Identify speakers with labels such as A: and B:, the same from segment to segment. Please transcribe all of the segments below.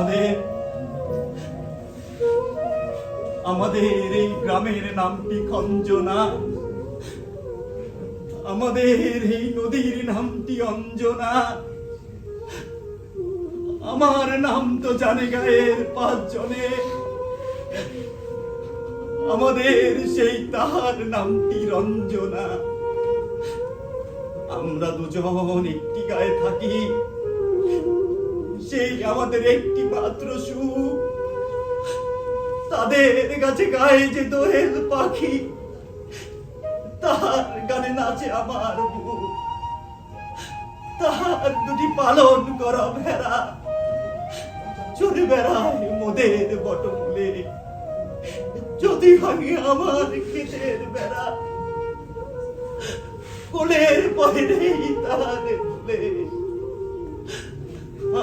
A: আমাদের আমাদের এই গ্রামের নামটি খঞ্জনা আমাদের এই নদীর নামটি অঞ্জনা। আমার নাম তো জানে গায়ের পাঁচজনে। আমাদের সেই তাহার নামটি রঞ্জনা। আমরা দুজন একটি গায়ে থাকি। সেই আমাদের একটি মাত্র সুখ তাদের কাছে গায়ে যে দোয়েল পাখি তাহার গানে নাচে আমার তাহার দুটি পালন করা ভেড়া চলে বেড়ায় মোদের বটমূলে। যদি ভাঙে আমার ক্ষেতের বেড়া কোলের পরে নেই তার ফুলে।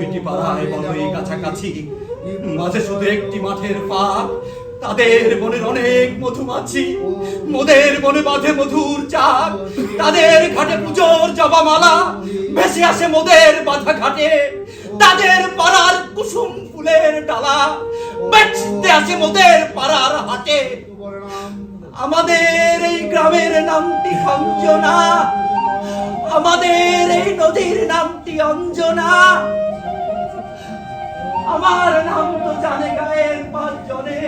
A: দুইটি পাড়ায় বড়ই কাছাকাছি মাঝে শুধু একটি মাঠের ফাঁক। তাদের বনের অনেক মধুমাছি মোদের বনে বাঁধে মধুর চাক। তাদের ঘাটে পুজোর জবামালা, ভেসে আসে মোদের বাধা ঘাটে। তাদের পাড়ার কুসুম ফুলের ডালা, বেচতে আসে মোদের পাড়ার হাটে। আমাদের এই গ্রামের নামটি খঞ্জনা আমাদের এই নদীর আমার নাম তো জানে গায়ের পাঁচজনে।